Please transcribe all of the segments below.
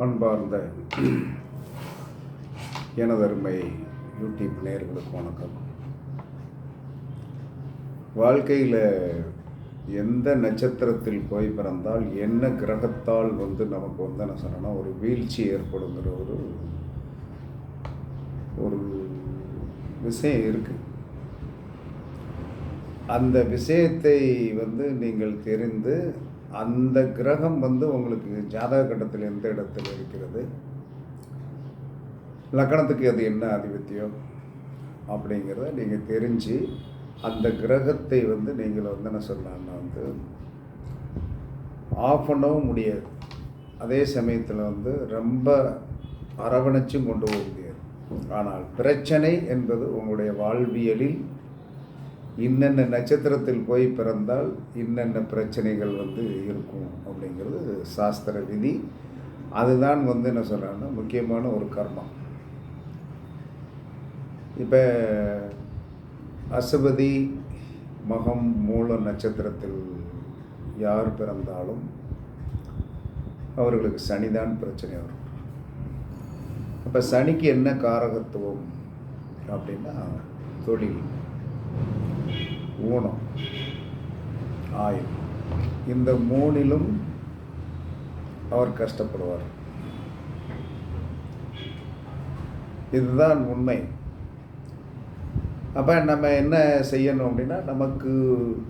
அன்பார்ந்த எனதருமை யூடியூப் நேயர்களுக்கு வணக்கம். வாழ்க்கையில் எந்த நட்சத்திரத்தில் போய் பிறந்தால் என்ன கிரகத்தால் வந்து நமக்கு வந்து என்ன சொன்னோன்னா ஒரு வீழ்ச்சி ஏற்படுங்கிற ஒரு ஒரு விஷயம் இருக்குது அந்த விஷயத்தை வந்து நீங்கள் தெரிந்து அந்த கிரகம் வந்து உங்களுக்கு ஜாதக கட்டத்தில் எந்த இடத்தில் இருக்கிறது? லக்கணத்துக்கு அது என்ன ஆதிபத்தியம் அப்படிங்கிறத நீங்கள் தெரிஞ்சு அந்த கிரகத்தை வந்து நீங்கள் வந்து என்ன சொல்லலாம்னா வந்து ஆஃப் பண்ணவும் முடியாது. அதே சமயத்தில் வந்து ரொம்ப அரவணைச்சும் கொண்டு போக முடியாது. ஆனால் பிரச்சனை என்பது உங்களுடைய வாழ்வியலில் இன்னென்ன நட்சத்திரத்தில் போய் பிறந்தால் இன்னென்ன பிரச்சனைகள் வந்து இருக்கும் அப்படிங்கிறது சாஸ்திர விதி. அதுதான் வந்து என்ன சொல்கிறாங்கன்னா முக்கியமான ஒரு கர்மம் இப்போ அசுபதி மகம் மூல நட்சத்திரத்தில் யார் பிறந்தாலும் அவர்களுக்கு சனிதான் பிரச்சனை வரும். அப்போ சனிக்கு என்ன காரகத்துவம் அப்படின்னா தொழில். ஊனம். ஆயுள். இந்த மூணிலும் அவர் கஷ்டப்படுவார். இதுதான் உண்மை. அப்போ நம்ம என்ன செய்யணும் அப்படின்னா நமக்கு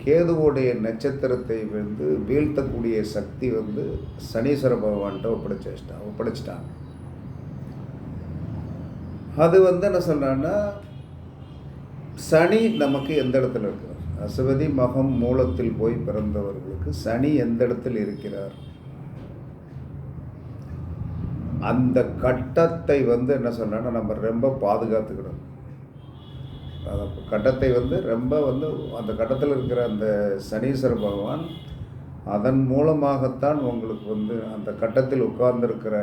கேதுவோடைய நட்சத்திரத்தை வந்து வீழ்த்தக்கூடிய சக்தி வந்து சனீஸ்வர பகவான்கிட்ட ஒப்படைச்சிட்டான். ஒப்படைச்சிட்டாங்க அது வந்து என்ன சொல்கிறான்னா சனி நமக்கு எந்த இடத்துல இருக்கிறார்? அசுவதி மகம் மூலத்தில் போய் பிறந்தவர்களுக்கு சனி எந்த இடத்தில் இருக்கிறார்? அந்த கட்டத்தை வந்து என்ன சொன்னா நம்ம ரொம்ப பாதுகாத்துக்கணும். கட்டத்தை வந்து ரொம்ப வந்து அந்த கட்டத்தில் இருக்கிற அந்த சனீஸ்வர பகவான் அதன் மூலமாகத்தான் உங்களுக்கு வந்து அந்த கட்டத்தில் உட்கார்ந்திருக்கிற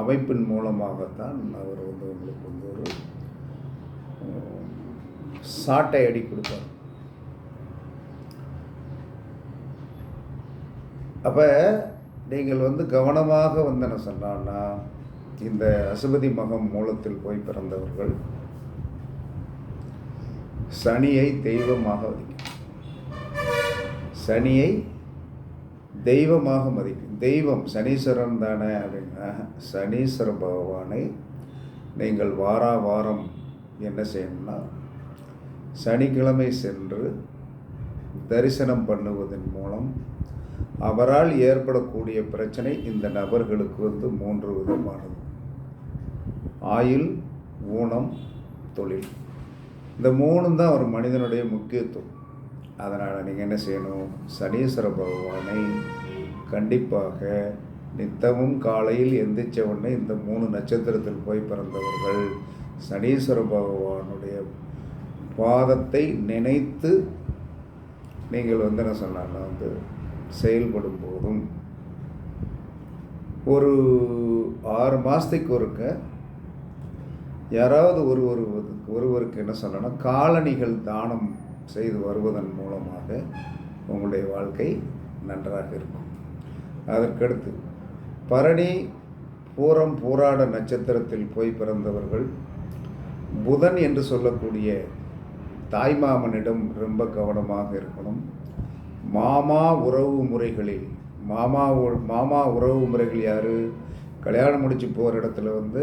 அமைப்பின் மூலமாகத்தான் அவர் வந்து உங்களுக்கு வந்து ஒரு சாட்டை அடி கொடுப்பார் அப்போ நீங்கள் வந்து கவனமாக வந்து என்ன சொன்னான்னா இந்த அசுபதி மகம் மூலத்தில் போய் பிறந்தவர்கள் சனியை தெய்வமாக மதிக்கும். சனியை தெய்வமாக மதிக்கும். தெய்வம் சனீஸ்வரன் தானே அப்படின்னா சனீஸ்வர பகவானை நீங்கள் வாரா வாரம் என்ன செய்யணும்னா சனிக்கிழமை சென்று தரிசனம் பண்ணுவதன் மூலம் அவரால் ஏற்படக்கூடிய பிரச்சனை இந்த நபர்களுக்கு வந்து மூன்று விதமானது. ஆயுள் ஊனம் தொழில். இந்த மூணும் தான் ஒரு மனிதனுடைய முக்கியத்துவம். அதனால் நீங்கள் என்ன செய்யணும்? சனீஸ்வர பகவானை கண்டிப்பாக நித்தமும் காலையில் எந்திரிச்ச உடனே இந்த மூணு நட்சத்திரத்தில் போய் பிறந்தவர்கள் சனீஸ்வர பகவானுடைய பாதத்தை நினைத்து நீங்கள் வந்து என்ன சொன்னால் வந்து செயல்படும் போதும். ஒரு ஆறு மாதத்துக்கு ஒருக்க யாராவது ஒரு ஒருவருக்கு என்ன சொல்லணும் காலணிகள் தானம் செய்து வருவதன் மூலமாக உங்களுடைய வாழ்க்கை நன்றாக இருக்கும். அதற்கடுத்து பரணி பூரம் பூராட நட்சத்திரத்தில் போய் பிறந்தவர்கள் புதன் என்று சொல்லக்கூடிய தாய்மாமனிடம் ரொம்ப கவனமாக இருக்கணும். மாமா உறவு முறைகளில் மாமா மாமா உறவு முறைகள் யார்? கல்யாணம் முடிச்சு போகிற இடத்துல வந்து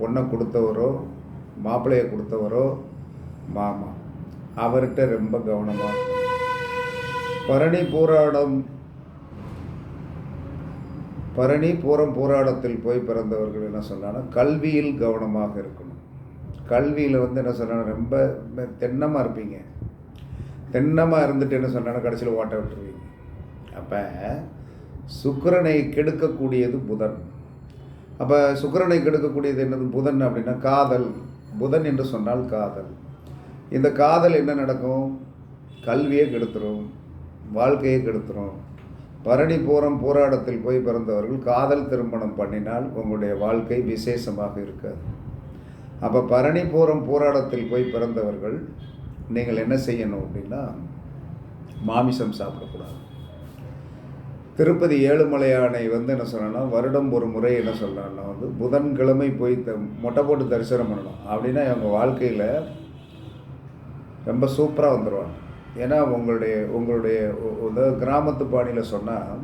பொண்ணை கொடுத்தவரோ மாப்பிள்ளையை கொடுத்தவரோ மாமா. அவர்கிட்ட ரொம்ப கவனமாக பரணி போராடம் பரணி பூரம் போராடத்தில் போய் பிறந்தவர்கள் என்ன சொன்னாங்கன்னா கல்வியில் கவனமாக இருக்கணும். கல்வியில் வந்து என்ன சொன்னா ரொம்ப தென்னமாக இருப்பீங்க. தென்னமாக இருந்துட்டு என்ன சொன்னா கடைசியில் ஓட்ட விட்டுருவீங்க. அப்போ சுக்கரனை கெடுக்கக்கூடியது புதன். அப்போ சுக்கிரனை கெடுக்கக்கூடியது என்னது? புதன் அப்படின்னா காதல். புதன் என்று சொன்னால் காதல். இந்த காதல் என்ன நடக்கும்? கல்வியை கெடுத்துரும் வாழ்க்கையை கெடுத்துரும். பரணி பூரம் போராட்டத்தில் போய் பிறந்தவர்கள் காதல் திருமணம் பண்ணினால் உங்களுடைய வாழ்க்கை விசேஷமாக இருக்காது. அப்போ பரணி பூரம் போராட்டத்தில் போய் பிறந்தவர்கள் நீங்கள் என்ன செய்யணும் அப்படின்னா மாமிசம் சாப்பிடக்கூடாது. திருப்பதி ஏழுமலையானை வந்து என்ன சொல்லணும்னா வருடம் ஒரு முறை என்ன சொல்லணும்னா வந்து புதன்கிழமை போய் த மொட்டை போட்டு தரிசனம் பண்ணணும். அப்படின்னா அவங்க வாழ்க்கையில் ரொம்ப சூப்பராக வந்துடுவாங்க ஏன்னா உங்களுடைய உங்களுடைய கிராமத்து பாணியில் சொன்னால்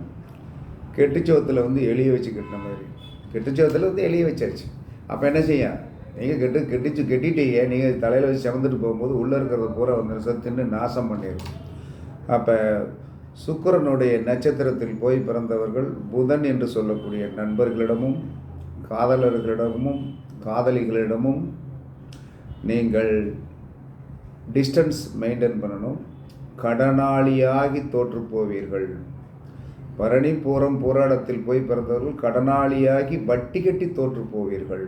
கெட்டுச்சோத்தில் வந்து எளிய வச்சு கட்டின மாதிரி. கெட்டுச்சோத்தில் வந்து எளிய வச்சாச்சு. அப்போ என்ன செய்யும்? நீங்கள் கெட்டு கெட்டிச்சு கெட்டிட்டீங்க. நீங்கள் தலையில் வச்சு செவந்துட்டு போகும்போது உள்ளே இருக்கிறத பூரா வந்து சார் தின்னு நாசம் பண்ணிடும் அப்போ சுக்கரனுடைய நட்சத்திரத்தில் போய் பிறந்தவர்கள் புதன் என்று சொல்லக்கூடிய நண்பர்களிடமும் காதலர்களிடமும் காதலிகளிடமும் நீங்கள் டிஸ்டன்ஸ் மெயின்டைன் பண்ணணும். கடனாளியாகி தோற்று போவீர்கள். பரணி பூரம் போராடத்தில் போய் பிறந்தவர்கள் கடனாளியாகி வட்டி கட்டி தோற்று போவீர்கள்.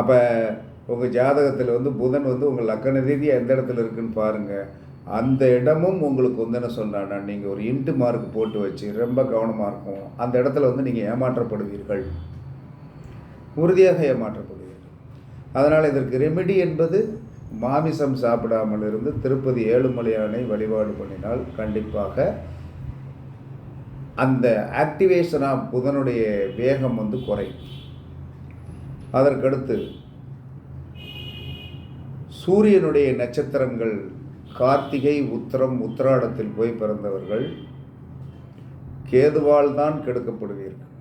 அப்போ உங்கள் ஜாதகத்தில் வந்து புதன் வந்து உங்கள் லக்கண ரீதியாக எந்த இடத்துல இருக்குன்னு பாருங்கள் அந்த இடமும் உங்களுக்கு வந்து என்ன சொன்னான்னா நீங்கள் ஒரு இன்ட்டு மார்க் போட்டு வச்சு ரொம்ப கவனமாக இருக்கும். அந்த இடத்துல வந்து நீங்கள் ஏமாற்றப்படுவீர்கள். உறுதியாக ஏமாற்றப்படுவீர்கள். அதனால் இதற்கு ரெமெடி என்பது மாமிசம் சாப்பிடாமல் இருந்து திருப்பதி ஏழுமலையானை வழிபாடு பண்ணினால் கண்டிப்பாக அந்த ஆக்டிவேஷன் ஆஃப் புதனுடைய வேகம் வந்து குறையும். அதற்கடுத்து சூரியனுடைய நட்சத்திரங்கள் கார்த்திகை உத்திரம் உத்திராடத்தில் போய் பிறந்தவர்கள் கேதுவால் தான் கெடுக்கப்படுவீர்கள்.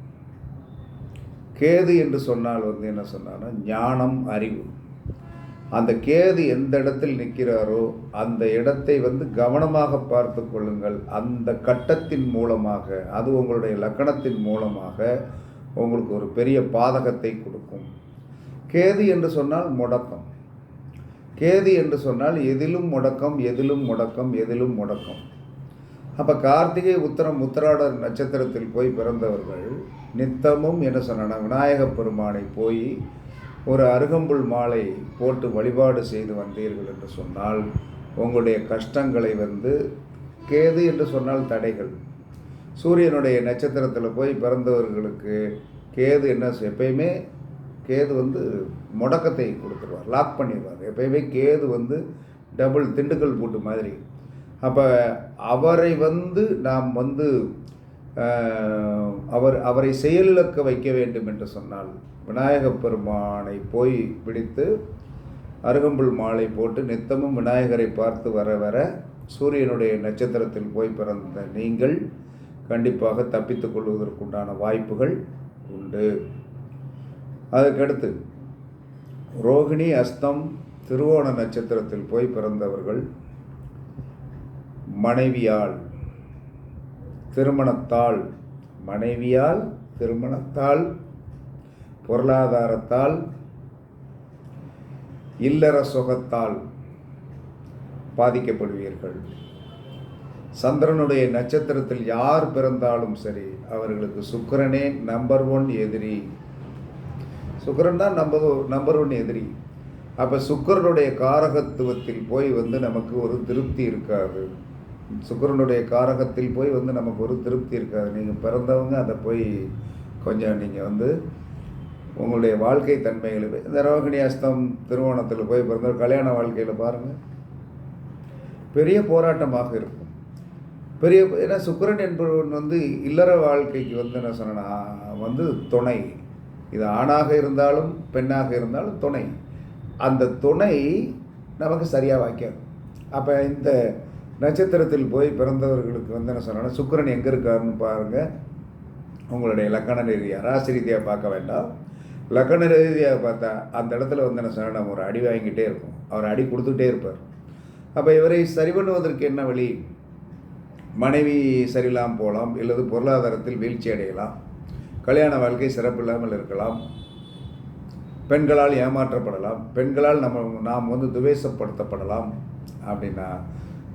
கேது என்று சொன்னால் வந்து என்ன சொன்னான்னா ஞானம் அறிவு. அந்த கேது எந்த இடத்தில் நிற்கிறாரோ அந்த இடத்தை வந்து கவனமாக பார்த்து கொள்ளுங்கள். அந்த கட்டத்தின் மூலமாக அது உங்களுடைய லக்கணத்தின் மூலமாக உங்களுக்கு ஒரு பெரிய பாதகத்தை கொடுக்கும். கேது என்று சொன்னால் முடக்கம். கேது என்று சொன்னால் எதிலும் முடக்கம் எதிலும் முடக்கம் எதிலும் முடக்கம். அப்போ கார்த்திகை உத்தரம் உத்திராட நட்சத்திரத்தில் போய் பிறந்தவர்கள் நித்தமும் என்ன சொன்னால் விநாயக பெருமானை போய் ஒரு அருகம்புல் மாலை போட்டு வழிபாடு செய்து வந்தீர்கள் என்று சொன்னால் உங்களுடைய கஷ்டங்களை வந்து கேது என்று சொன்னால் தடைகள். சூரியனுடைய நட்சத்திரத்தில் போய் பிறந்தவர்களுக்கு கேது என்ன எப்பயுமே கேது வந்து முடக்கத்தை கொடுத்துருவார் லாக் பண்ணிடுவார் எப்பயுமே கேது வந்து டபுள் திண்டுக்கல் பூட்டு மாதிரி. அப்போ அவரை வந்து நாம் வந்து அவர் அவரை செயலிழக்க வைக்க வேண்டும் என்று சொன்னால் விநாயகப் பெருமானை போய் பிடித்து அருகம்புல் மாலை போட்டு நித்தமும் விநாயகரை பார்த்து வர வர சூரியனுடைய நட்சத்திரத்தில் போய் பிறந்த நீங்கள் கண்டிப்பாக தப்பித்துக் கொள்வதற்குண்டான வாய்ப்புகள் உண்டு. அதுக்கடுத்து ரோகிணி அஸ்தம் திருவோண நட்சத்திரத்தில் போய் பிறந்தவர்கள் மனைவியால் திருமணத்தால் மனைவியால் திருமணத்தால் பொருளாதாரத்தால் இல்லற சுகத்தால் பாதிக்கப்படுவீர்கள். சந்திரனுடைய நட்சத்திரத்தில் யார் பிறந்தாலும் சரி அவர்களுக்கு சுக்கிரனே நம்பர் ஒன் எதிரி. சுக்கரன் தான் நம்பர் நம்பர் ஒன் எதிரி. அப்போ சுக்கரனுடைய காரகத்துவத்தில் போய் வந்து நமக்கு ஒரு திருப்தி இருக்காது. சுக்கிரனுடைய காரகத்தில் போய் வந்து நமக்கு ஒரு திருப்தி இருக்காது. நீங்கள் பிறந்தவங்க அதை போய் கொஞ்சம் நீங்கள் வந்து உங்களுடைய வாழ்க்கை தன்மைகள் இந்த ரோகிணி அஸ்தம் திருவோணத்தில் போய் பிறந்த கல்யாண வாழ்க்கையில் பாருங்கள் பெரிய போராட்டமாக இருக்கும். பெரிய ஏன்னா சுக்கிரன் என்பவன் வந்து இல்லற வாழ்க்கைக்கு வந்து என்ன சொன்னா வந்து துணை. இது ஆணாக இருந்தாலும் பெண்ணாக இருந்தாலும் துணை. அந்த துணை நமக்கு சரியாக வாய்க்காது. அப்போ இந்த நட்சத்திரத்தில் போய் பிறந்தவர்களுக்கு வந்து என்ன சொன்னால் சுக்கிரன் எங்கே இருக்காருன்னு பாருங்கள் உங்களுடைய லக்கண ரீதியாக ராசி ரீதியாக பார்க்க வேண்டாம். லக்கண ரீதியாக பார்த்தா அந்த இடத்துல வந்து என்ன சொன்னால் நம்ம ஒரு அடி வாங்கிட்டே இருக்கும். அவர் அடி கொடுத்துக்கிட்டே இருப்பார். அப்போ இவரை சரி பண்ணுவதற்கு என்ன வழி? மனைவி சரியில்லாமல் போகலாம் அல்லது பொருளாதாரத்தில் வீழ்ச்சி அடையலாம் கல்யாண வாழ்க்கை சிறப்பில்லாமல் இருக்கலாம் பெண்களால் ஏமாற்றப்படலாம் பெண்களால் நம்ம நாம் வந்து துவேஷப்படுத்தப்படலாம் அப்படின்னா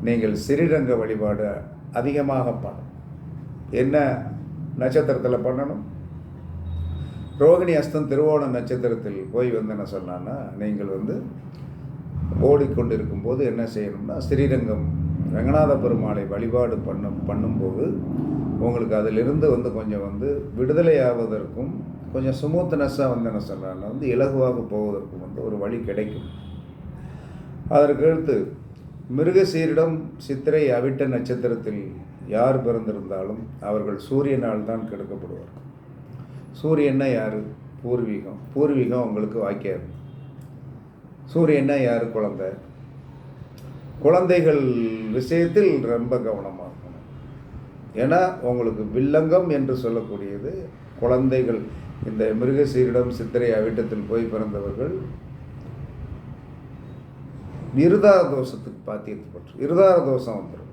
நீங்கள் ஸ்ரீரங்க வழிபாடு அதிகமாக பண்ணணும். என்ன நட்சத்திரத்தில் பண்ணணும்? ரோகிணி அஸ்தம் திருவோண நட்சத்திரத்தில் போய் வந்து என்ன சொன்னான்னா நீங்கள் வந்து ஓடிக்கொண்டிருக்கும் போது என்ன செய்யணும்னா ஸ்ரீரங்கம் ரங்கநாத பெருமாளை வழிபாடு பண்ணும் பண்ணும்போது உங்களுக்கு அதிலிருந்து வந்து கொஞ்சம் வந்து விடுதலை ஆவதற்கும் கொஞ்சம் சுமூத்தனஸாக வந்து என்ன சொல்கிறாங்க வந்து இலகுவாக போவதற்கும் வந்து ஒரு வழி கிடைக்கும். அதற்கடுத்து மிருகசீரிடம் சித்திரை அவிட்ட நட்சத்திரத்தில் யார் பிறந்திருந்தாலும் அவர்கள் சூரியனால் தான் கெடுக்கப்படுவார் சூரியன்னா யார்? பூர்வீகம். பூர்வீகம் உங்களுக்கு வாய்க்காது. சூரியன்னா யார்? குழந்தை. குழந்தைகள் விஷயத்தில் ரொம்ப கவனமாக இருக்கணும். ஏன்னா உங்களுக்கு வில்லங்கம் என்று சொல்லக்கூடியது குழந்தைகள். இந்த மிருகசீரிடம் சித்திரை அவிட்டத்தில் போய் பிறந்தவர்கள் இருதார தோஷத்துக்கு பாத்தியத்து இருதார தோஷம் வந்துடும்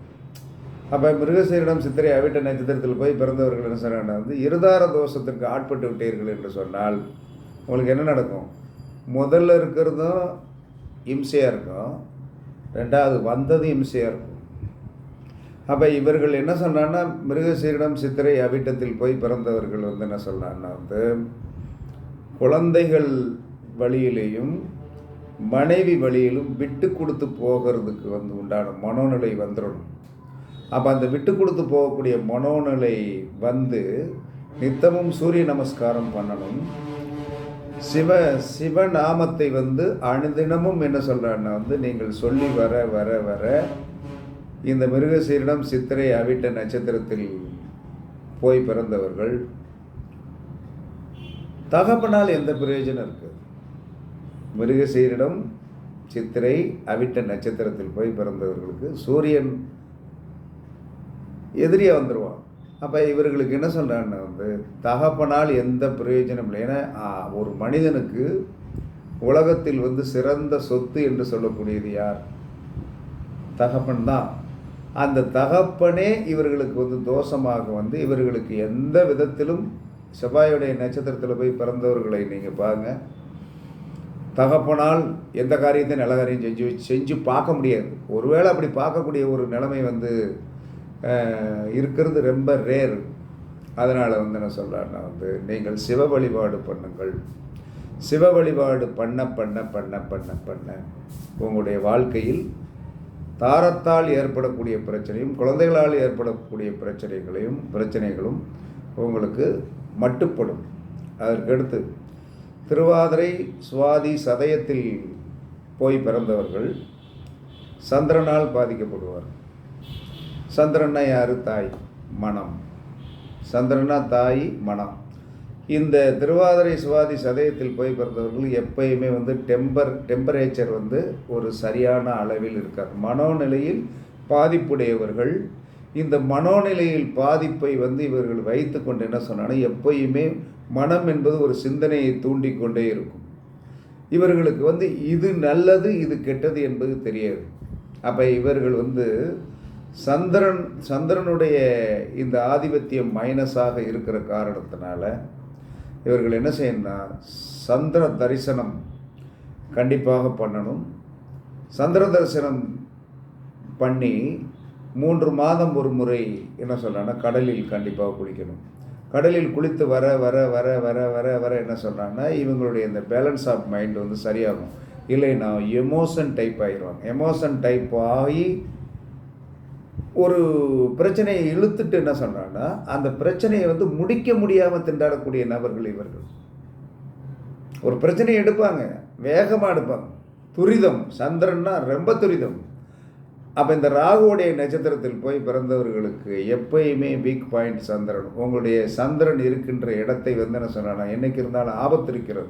அப்போ மிருகசீரிடம் சித்திரை அவிட்ட நட்சத்திரத்தில் போய் பிறந்தவர்கள் என்ன சொன்னா வந்து இருதார தோஷத்திற்கு ஆட்பட்டு விட்டீர்கள் என்று சொன்னால் உங்களுக்கு என்ன நடக்கும்? முதல்ல இருக்கிறதும் இம்சையாக இருக்கும். ரெண்டாவது வந்ததையும் சேரும். அப்போ இவர்கள் என்ன சொன்னான்னா மிருகசீரிடம் சித்திரை அவிட்டத்தில் போய் பிறந்தவர்கள் வந்து என்ன சொன்னான்னா வந்து குழந்தைகள் வழியிலையும் மனைவி வழியிலும் விட்டு கொடுத்து போகிறதுக்கு வந்து உண்டான மனோநிலை வந்துடணும் அப்போ அந்த விட்டு கொடுத்து போகக்கூடிய மனோநிலை வந்து நித்தமும் சூரிய நமஸ்காரம் பண்ணணும். சிவ சிவநாமத்தை வந்து அனுதினமும் என்ன சொல்கிறான்னா வந்து நீங்கள் சொல்லி வர வர வர இந்த மிருகசீரிடம் சித்திரை அவிட்ட நட்சத்திரத்தில் போய் பிறந்தவர்கள். தகப்பனால் எந்த பிரயோஜனம் இருக்குது மிருகசீரிடம் சித்திரை அவிட்ட நட்சத்திரத்தில் போய் பிறந்தவர்களுக்கு சூரியன் எதிரியாக வந்துடுவான் அப்போ இவர்களுக்கு என்ன சொல்கிறாங்கன்னா வந்து தகப்பனால் எந்த பிரயோஜனம் இல்லை. ஏன்னா ஒரு மனிதனுக்கு உலகத்தில் வந்து சிறந்த சொத்து என்று சொல்லக்கூடியது யார்? தகப்பன் தான். அந்த தகப்பனே இவர்களுக்கு வந்து தோஷமாக வந்து இவர்களுக்கு எந்த விதத்திலும் செவ்வாயுடைய நட்சத்திரத்தில் போய் பிறந்தவர்களை நீங்கள் பாருங்க. தகப்பனால் எந்த காரியத்தையும் நல்ல காரியம் செஞ்சு செஞ்சு பார்க்க முடியாது. ஒருவேளை அப்படி பார்க்கக்கூடிய ஒரு நிலைமை வந்து இருக்கிறது ரொம்ப ரேர் அதனால் வந்து என்ன சொல்கிறேன்னா வந்து நீங்கள் சிவ வழிபாடு பண்ணுங்கள். சிவ வழிபாடு பண்ண பண்ண பண்ண பண்ண பண்ண உங்களுடைய வாழ்க்கையில் தாரத்தால் ஏற்படக்கூடிய பிரச்சனையும் குழந்தைகளால் ஏற்படக்கூடிய பிரச்சனைகளையும் பிரச்சனைகளும் உங்களுக்கு மட்டுப்படும். அதற்கடுத்து திருவாதிரை சுவாதி சதயத்தில் போய் பிறந்தவர்கள் சந்திரனால் பாதிக்கப்படுவார்கள். சந்திரன்னா யார் தாய்? மனம். சந்திரனா தாய் மனம். இந்த திருவாதிரை சுவாதி சதயத்தில் போய் பிறந்தவர்கள் எப்பயுமே வந்து டெம்பர் டெம்பரேச்சர் வந்து ஒரு சரியான அளவில் இருக்கார். மனோநிலையில் பாதிப்புடையவர்கள். இந்த மனோநிலையில் பாதிப்பை வந்து இவர்கள் வைத்து கொண்டு என்ன சொன்னாலும் எப்பயுமே மனம் என்பது ஒரு சிந்தனையை தூண்டிக்கொண்டே இருக்கும். இவர்களுக்கு வந்து இது நல்லது இது கெட்டது என்பது தெரியாது. அப்போ இவர்கள் வந்து சந்திரன் சந்திரனுடைய இந்த ஆதிபத்தியம் மைனஸாக இருக்கிற காரணத்தினால இவர்கள் என்ன செய்யணும்னா சந்திர தரிசனம் கண்டிப்பாக பண்ணணும். சந்திர தரிசனம் பண்ணி மூன்று மாதம் ஒரு முறை என்ன சொல்கிறாங்கன்னா கடலில் கண்டிப்பாக குளிக்கணும். கடலில் குளித்து வர வர வர வர வர வர என்ன சொல்கிறாங்கன்னா இவங்களுடைய இந்த பேலன்ஸ் ஆஃப் மைண்ட் வந்து சரியாகும். இல்லைன்னா எமோஷன் டைப் ஆகிடுவாங்க எமோஷன் டைப் ஆகி ஒரு பிரச்சனையை இழுத்துட்டு என்ன சொல்கிறான்னா அந்த பிரச்சனையை வந்து முடிக்க முடியாமல் திண்டாடக்கூடிய நபர்கள் இவர்கள். ஒரு பிரச்சனையை எடுப்பாங்க வேகமாக எடுப்பாங்க. துரிதம் சந்திரன்னா ரொம்ப துரிதம். அப்போ இந்த ராகுவுடைய நட்சத்திரத்தில் போய் பிறந்தவர்களுக்கு எப்பயுமே வீக் பாயிண்ட் சந்திரன். உங்களுடைய சந்திரன் இருக்கின்ற இடத்தை வந்து என்ன சொன்னா என்னைக்கு இருந்தாலும் ஆபத்து இருக்கிறது.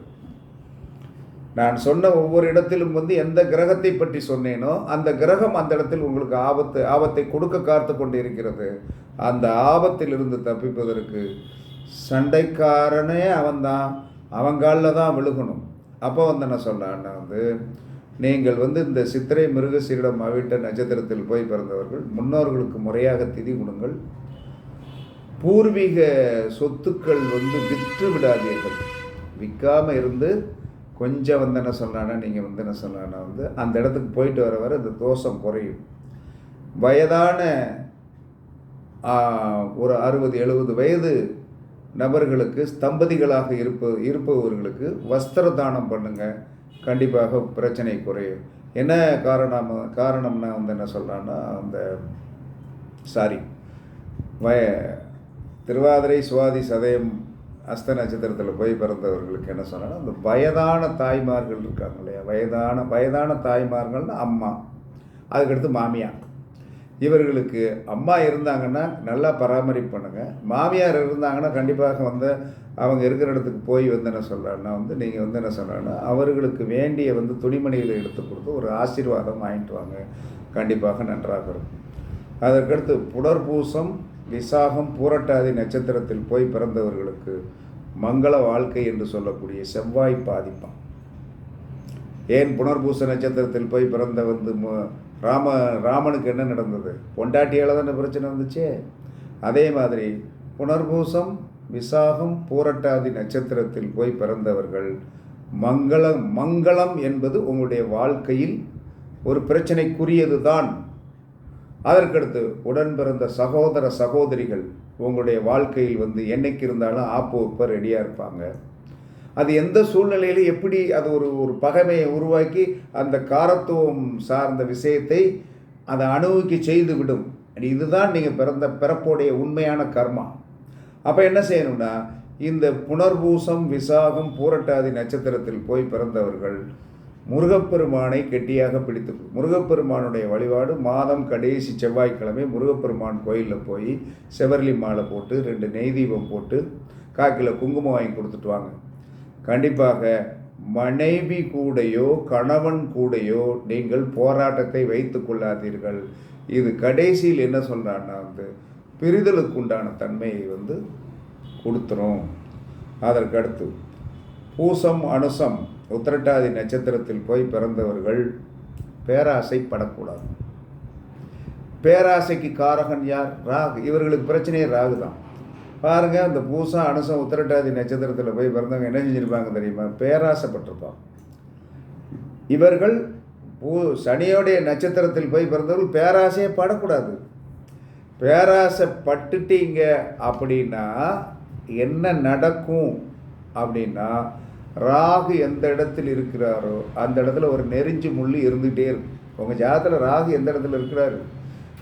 நான் சொன்ன ஒவ்வொரு இடத்திலும் வந்து எந்த கிரகத்தை பற்றி சொன்னேனோ அந்த கிரகம் அந்த இடத்தில் உங்களுக்கு ஆபத்து ஆபத்தை கொடுக்க காத்து கொண்டு இருக்கிறது அந்த ஆபத்திலிருந்து தப்பிப்பதற்கு சண்டைக்காரனே அவன்தான். அவங்காலில் தான் விழுகணும். அப்போ வந்து என்ன சொன்னான்னா வந்து நீங்கள் வந்து இந்த சித்திரை மிருகசீரிடம் அவிட்ட நட்சத்திரத்தில் போய் பிறந்தவர்கள் முன்னோர்களுக்கு முறையாக திதி கொடுங்கள். பூர்வீக சொத்துக்கள் வந்து விற்று விடாதீர்கள். விற்காமல் இருந்து கொஞ்சம் வந்து என்ன சொன்னான்னா நீங்கள் வந்து என்ன சொல்லலாம்னா வந்து அந்த இடத்துக்கு போயிட்டு வர வர இந்த தோஷம் குறையும். வயதான ஒரு அறுபது எழுபது வயது நபர்களுக்கு ஸ்தம்பதிகளாக இருப்ப இருப்பவர்களுக்கு வஸ்திர தானம் பண்ணுங்கள் கண்டிப்பாக பிரச்சனை குறையும். என்ன காரணம் காரணம்னா வந்து என்ன சொல்கிறான்னா அந்த சாரி வய திருவாதிரை சுவாதி சதயம் அஸ்த நட்சத்திரத்தில் போய் பிறந்தவர்களுக்கு என்ன சொன்னால் அந்த வயதான தாய்மார்கள் இருக்காங்க இல்லையா? வயதான வயதான தாய்மார்கள்னா அம்மா. அதுக்கடுத்து மாமியா இவர்களுக்கு அம்மா இருந்தாங்கன்னா நல்லா பராமரிப்பு பண்ணுங்கள் மாமியார் இருந்தாங்கன்னா கண்டிப்பாக வந்து அவங்க இருக்கிற இடத்துக்கு போய் வந்து என்ன சொல்கிறாங்கன்னா வந்து நீங்கள் வந்து என்ன சொல்கிறாங்கன்னா அவர்களுக்கு வேண்டிய வந்து துணிமணிகளை எடுத்து கொடுத்து ஒரு ஆசீர்வாதம் வாங்கிட்டு வாங்க. கண்டிப்பாக நன்றாக இருக்கும். அதற்கடுத்து புடற்பூசம் விசாகம் பூரட்டாதி நட்சத்திரத்தில் போய் பிறந்தவர்களுக்கு மங்கள வாழ்க்கை என்று சொல்லக்கூடிய செவ்வாய் பாதிப்பான். ஏன் புனர்பூச நட்சத்திரத்தில் போய் பிறந்த வந்து ராம ராமனுக்கு என்ன நடந்தது? பொண்டாட்டியால் தானே பிரச்சனை வந்துச்சே. அதே மாதிரி புனர்பூசம் விசாகம் பூரட்டாதி நட்சத்திரத்தில் போய் பிறந்தவர்கள் மங்களம் மங்களம் என்பது உங்களுடைய வாழ்க்கையில் ஒரு பிரச்சனைக்குரியது தான் அதற்கடுத்து உடன் பிறந்த சகோதர சகோதரிகள் உங்களுடைய வாழ்க்கையில் வந்து என்னைக்கு இருந்தாலும் ஆப்பு வைப்ப ரெடியாக இருப்பாங்க. அது எந்த சூழ்நிலையிலும் எப்படி அது ஒரு ஒரு பகைமையை உருவாக்கி அந்த காரத்துவம் சார்ந்த விஷயத்தை அதை அணுவிக்க செய்து விடும் இதுதான் நீங்கள் பிறந்த பிறப்புடைய உண்மையான கர்மா. அப்போ என்ன செய்யணும்னா இந்த புனர்பூசம் விசாகம் பூரட்டாதி நட்சத்திரத்தில் போய் பிறந்தவர்கள் முருகப்பெருமானை கெட்டியாக பிடித்து முருகப்பெருமானுடைய வழிபாடு மாதம் கடைசி செவ்வாய்க்கிழமை முருகப்பெருமான் கோயிலில் போய் செவர்லி மாலை போட்டு ரெண்டு நெய் தீபம் போட்டு காக்கில் குங்குமம் வாங்கி கொடுத்துட்டு வாங்க. கண்டிப்பாக மனைவி கூடையோ கணவன் கூடையோ நீங்கள் போராட்டத்தை வைத்து கொள்ளாதீர்கள். இது கடைசியில் என்ன சொல்கிறான்னா வந்து பிரிதலுக்கு உண்டான தன்மையை வந்து கொடுத்துரும். அதற்கடுத்து பூசம் அனுசம் உத்திரட்டாதி நட்சத்திரத்தில் போய் பிறந்தவர்கள் பேராசை படக்கூடாது பேராசைக்கு காரகன் யார்? ராகு. இவர்களுக்கு பிரச்சனையே ராகு தான். பாருங்க அந்த பூசம் அனுசம் உத்திரட்டாதி நட்சத்திரத்தில் போய் பிறந்தவங்க என்ன செஞ்சிருப்பாங்க தெரியுமா? பேராசைப்பட்டிருப்பாங்க. இவர்கள் பூ சனியோடைய நட்சத்திரத்தில் போய் பிறந்தவர்கள் பேராசையே படக்கூடாது. பேராசைப்பட்டுட்டீங்க அப்படின்னா என்ன நடக்கும் அப்படின்னா ராகு எந்த இடத்தில் இருக்கிறாரோ அந்த இடத்துல ஒரு நெறிஞ்சு முள் இருந்துகிட்டே இருக்கும். உங்கள் ஜாதத்தில் ராகு எந்த இடத்துல இருக்கிறாரு?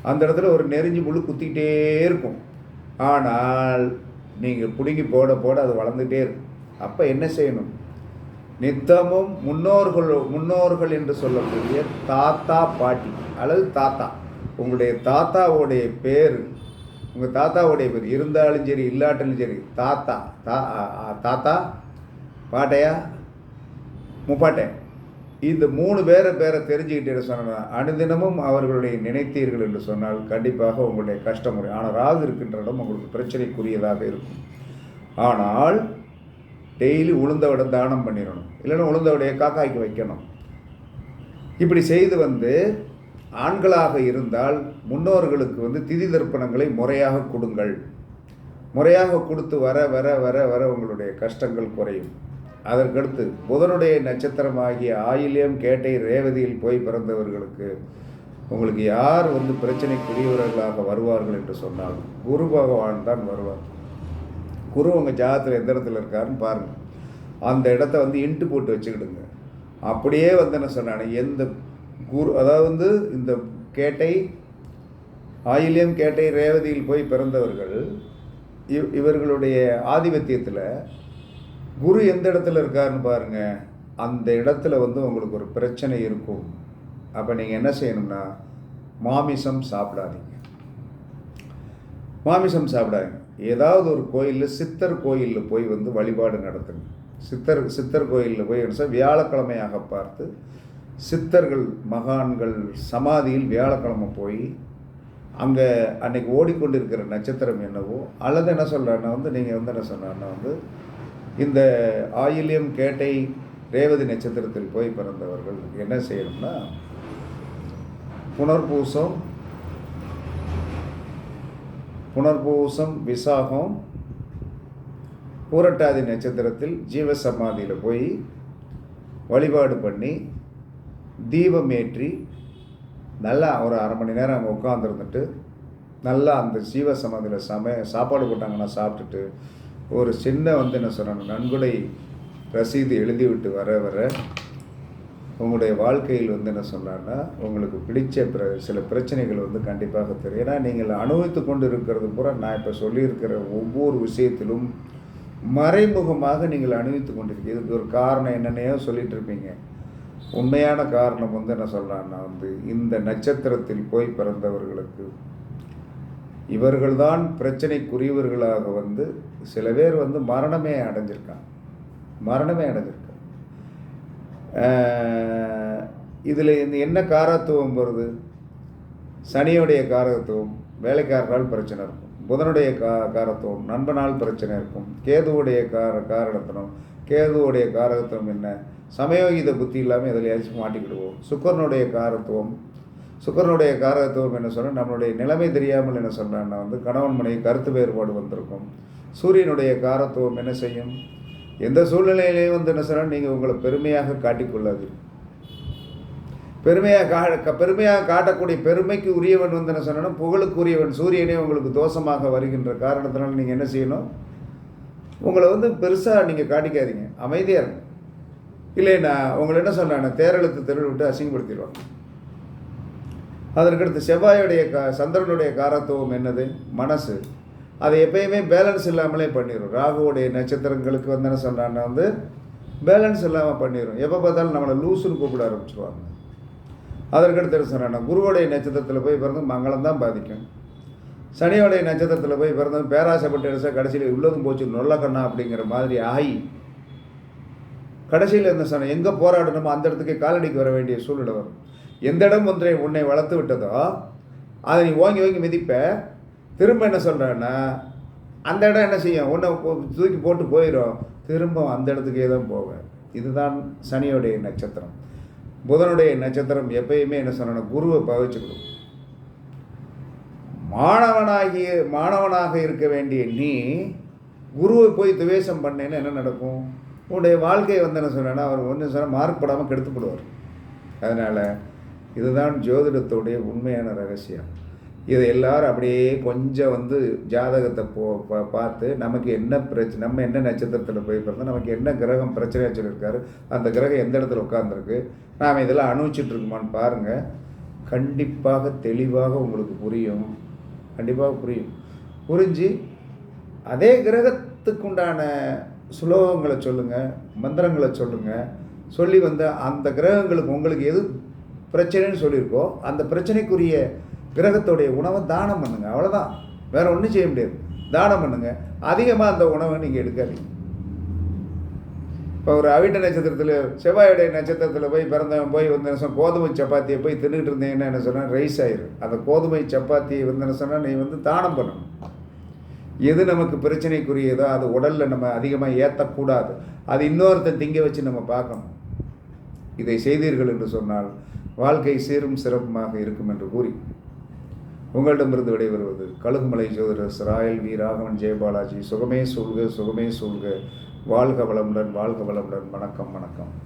அந்த இடத்துல ஒரு நெறிஞ்சு முள் குத்திக்கிட்டே இருக்கும். ஆனால் நீங்கள் பிடுங்கி போட போட அது வளர்ந்துட்டே இருக்கும். அப்போ என்ன செய்யணும்? நித்தமும் முன்னோர்கள் முன்னோர்கள் என்று சொல்லக்கூடிய தாத்தா பாட்டி அல்லது தாத்தா. உங்களுடைய தாத்தாவுடைய பேர் உங்கள் தாத்தாவுடைய பேர். இருந்தாலும் சரி இல்லாட்டாலும் சரி தாத்தா தா தாத்தா பாட்டையா? முப்பாட்டை. இந்த மூணு பேரை பேரை தெரிஞ்சுக்கிட்டே சொன்னால் அனுதினமும் அவர்களுடைய நினைத்தீர்கள் என்று சொன்னால் கண்டிப்பாக உங்களுடைய கஷ்டம் முடியும் ஆனால் ராகு இருக்கின்ற இடம் உங்களுக்கு பிரச்சனைக்குரியதாக இருக்கும். ஆனால் டெய்லி உளுந்த தானம் பண்ணிடணும். இல்லைன்னா உளுந்தவுடைய காக்காய்க்கு வைக்கணும். இப்படி செய்து வந்து ஆண்களாக இருந்தால் முன்னோர்களுக்கு வந்து திதி தர்ப்பணங்களை முறையாக கொடுங்கள். முறையாக கொடுத்து வர வர வர வர உங்களுடைய கஷ்டங்கள் குறையும். அதற்கடுத்து புதனுடைய நட்சத்திரமாகிய ஆயில்யம் கேட்டை ரேவதியில் போய் பிறந்தவர்களுக்கு உங்களுக்கு யார் வந்து பிரச்சனைக்குரியவர்களாக வருவார்கள் என்று சொன்னால் குரு பகவான் தான் வருவார். குரு உங்கள் ஜாதத்தில் எந்த இடத்துல இருக்காருன்னு பாருங்கள் அந்த இடத்த வந்து இன்ட்டு போட்டு வச்சுக்கிடுங்க. அப்படியே வந்து என்ன சொன்னானே எந்த குரு அதாவது வந்து இந்த கேட்டை ஆயிலியம் கேட்டை ரேவதியில் போய் பிறந்தவர்கள் இவ் இவர்களுடைய ஆதிபத்தியத்தில் குரு எந்த இடத்துல இருக்காருன்னு பாருங்க. அந்த இடத்துல வந்து உங்களுக்கு ஒரு பிரச்சனை இருக்கும். அப்போ நீங்கள் என்ன செய்யணும்னா மாமிசம் சாப்பிடாதீங்க. மாமிசம் சாப்பிடாதீங்க. ஏதாவது ஒரு கோயிலில் சித்தர் கோயிலில் போய் வந்து வழிபாடு நடத்துங்க சித்தர் சித்தர் கோயிலில் போய் என்ன வியாழக்கிழமையாக பார்த்து சித்தர்கள் மகான்கள் சமாதியில் வியாழக்கிழமை போய் அங்கே அன்னைக்கு ஓடிக்கொண்டிருக்கிற நட்சத்திரம் என்னவோ அல்லது என்ன சொல்கிறேன்னா வந்து நீங்கள் வந்து என்ன சொன்னான்னா வந்து இந்த ஆயில்யம் கேட்டை ரேவதி நட்சத்திரத்தில் போய் பிறந்தவர்கள் என்ன செய்யணும்னா புனர்பூசம் புனர்பூசம் விசாகம் பூரட்டாதி நட்சத்திரத்தில் ஜீவசமாதியில் போய் வழிபாடு பண்ணி தீபம் ஏற்றி நல்லா ஒரு அரை மணி நேரம் அங்கே உட்காந்துருந்துட்டு நல்லா அந்த ஜீவசமாதியில் சமய சாப்பாடு போட்டாங்கன்னா சாப்பிட்டுட்டு ஒரு சின்ன வந்து என்ன சொல்கிறாங்க நன்கொடை ரசீது எழுதிவிட்டு வர வர உங்களுடைய வாழ்க்கையில் வந்து என்ன சொன்னான்னா உங்களுக்கு பிடிச்ச பிர சில பிரச்சனைகள் வந்து கண்டிப்பாக தெரியும். ஏன்னா நீங்கள் அனுபவித்து கொண்டு இருக்கிறது பூரா நான் இப்போ சொல்லியிருக்கிற ஒவ்வொரு விஷயத்திலும் மறைமுகமாக நீங்கள் அனுபவித்து கொண்டிருக்கீங்க. இதுக்கு ஒரு காரணம் என்னென்னையோ சொல்லிட்டு இருப்பீங்க உண்மையான காரணம் வந்து என்ன சொல்கிறான்னா வந்து இந்த நட்சத்திரத்தில் போய் பிறந்தவர்களுக்கு இவர்கள்தான் பிரச்சனைக்குரியவர்களாக வந்து சில பேர் வந்து மரணமே அடைஞ்சிருக்காங்க. மரணமே அடைஞ்சிருக்காங்க இதில் இந்த என்ன காரத்துவம் வருது? சனியுடைய காரத்துவம் வேலைக்காரனால் பிரச்சனை இருக்கும். புதனுடைய கா காரத்துவம் நண்பனால் பிரச்சனை இருக்கும். கேதுவுடைய கார காரணத்தனம் கேதுவுடைய காரகத்துவம் என்ன? சமயோகித புத்தி இல்லாமல் எதிலையாச்சும் மாட்டிக்கிடுவோம். சுக்கரனுடைய காரத்துவம் சுக்கரனுடைய காரகத்துவம் என்ன சொன்னால் நம்மளுடைய நிலைமை தெரியாமல் என்ன சொல்கிறான்னா வந்து கணவன் மனைவி கருத்து வேறுபாடு வந்திருக்கும். சூரியனுடைய காரத்துவம் என்ன செய்யும்? எந்த சூழ்நிலையிலையும் வந்து என்ன சொன்னால் நீங்கள் உங்களை பெருமையாக காட்டிக்கொள்ளாதீர்கள் பெருமையாக கா பெருமையாக காட்டக்கூடிய பெருமைக்கு உரியவன் வந்து என்ன சொன்னாலும் புகழுக்கு உரியவன் சூரியனே உங்களுக்கு தோஷமாக வருகின்ற காரணத்தினால நீங்கள் என்ன செய்யணும்? உங்களை வந்து பெருசாக நீங்கள் காட்டிக்காதீங்க. அமைதியாக இருங்க. இல்லைன்னா உங்களை என்ன சொன்னாங்க தேரெழுத்து தெருள் விட்டு அசிங்கப்படுத்திடுவாங்க. அதற்கடுத்து செவ்வாயுடைய கா சந்திரனுடைய காரத்துவம் என்னது? மனசு. அதை எப்பயுமே பேலன்ஸ் இல்லாமலே பண்ணிடும் ராகுவோடைய நட்சத்திரங்களுக்கு வந்து என்ன சொல்கிறான்னா வந்து பேலன்ஸ் இல்லாமல் பண்ணிடும் எப்போ பார்த்தாலும் நம்மளை லூசுன்னு கூப்பிட ஆரம்பிச்சிருவாங்க. அதற்கடுத்து என்ன சொன்னான்னா குருவோடைய நட்சத்திரத்தில் போய் பிறந்து மங்களம் தான் பாதிக்கும். சனியோடைய நட்சத்திரத்தில் போய் பிறந்த பேராசைப்பட்டு எடுத்தா கடைசியில் உள்ளதும் போச்சு நொல்லக்கண்ணா அப்படிங்கிற மாதிரி ஆகி கடைசியில் என்ன சொன்ன எங்கே போராடணுமோ அந்த இடத்துக்கு காலடிக்கு வர வேண்டிய சூழ்நிலை வரும். எந்த இடம் ஒன்றை உன்னை வளர்த்து விட்டதோ அதை நீ ஓங்கி ஓங்கி மிதிப்ப திரும்ப என்ன சொல்கிறேன்னா அந்த இடம் என்ன செய்யும்? உன்னை தூக்கி போட்டு போயிடும் திரும்ப அந்த இடத்துக்கே தான் போவேன். இதுதான் சனியோடைய நட்சத்திரம். புதனுடைய நட்சத்திரம் எப்பயுமே என்ன சொல்லணும்? குருவை பவிச்சுக்கணும் மாணவனாகிய மாணவனாக இருக்க வேண்டிய நீ குருவை போய் துவேஷம் பண்ணேன்னு என்ன நடக்கும்? உன்னுடைய வாழ்க்கையை வந்து என்ன சொன்னேன்னா அவர் ஒன்று சொன்னால் மார்க் போடாமல் கெடுத்துப்படுவார் அதனால் இதுதான் ஜோதிடத்துடைய உண்மையான ரகசியம். இதை எல்லாரும் அப்படியே கொஞ்சம் வந்து ஜாதகத்தை போ பா பார்த்து நமக்கு என்ன பிரச்சனை நம்ம என்ன நட்சத்திரத்தில் போய் பிறந்தோம் நமக்கு என்ன கிரகம் பிரச்சனை வச்சுருக்காரு அந்த கிரகம் எந்த இடத்துல உட்காந்துருக்கு நாம் இதெல்லாம் அனுபவிச்சுட்ருக்குமான்னு பாருங்கள் கண்டிப்பாக தெளிவாக உங்களுக்கு புரியும். கண்டிப்பாக புரியும். புரிஞ்சு அதே கிரகத்துக்குண்டான சுலோகங்களை சொல்லுங்கள் மந்திரங்களை சொல்லுங்கள் சொல்லி வந்து அந்த கிரகங்களுக்கு உங்களுக்கு எது பிரச்சனைன்னு சொல்லியிருக்கோம். அந்த பிரச்சனைக்குரிய கிரகத்துடைய உணவை தானம் பண்ணுங்கள் அவ்வளோதான் வேறு ஒன்றும் செய்ய முடியாது. தானம் பண்ணுங்கள் அதிகமாக அந்த உணவை நீங்கள் எடுக்காதீங்க. இப்போ ஒரு அவிட்ட நட்சத்திரத்தில் செவ்வாயுடைய நட்சத்திரத்தில் போய் பிறந்தவன் போய் வந்து என்ன சொன்ன கோதுமை சப்பாத்தியை போய் தின்னுட்டு இருந்தீங்கன்னா என்ன சொன்னால் ரைஸ் ஆயிரும். அந்த கோதுமை சப்பாத்தியை வந்து என்ன சொன்னால் நீ வந்து தானம் பண்ணணும். எது நமக்கு பிரச்சனைக்குரியதோ அது உடலில் நம்ம அதிகமாக ஏற்றக்கூடாது அது இன்னொருத்தன் திங்க வச்சு நம்ம பார்க்கணும். இதை செய்தீர்கள் என்று சொன்னால் வாழ்க்கை சீரும் சிறப்புமாக இருக்கும் என்று கூறி உங்களிடமிருந்து விடைபெறுவது கழுகுமலை ஜோதிடர் ராயல் வி. ராகவன் ஜெயபாலாஜி. சுகமே சூழ்க சுகமே சூழ்க. வாழ்க வளமுடன் வாழ்க வளமுடன். வணக்கம் வணக்கம்.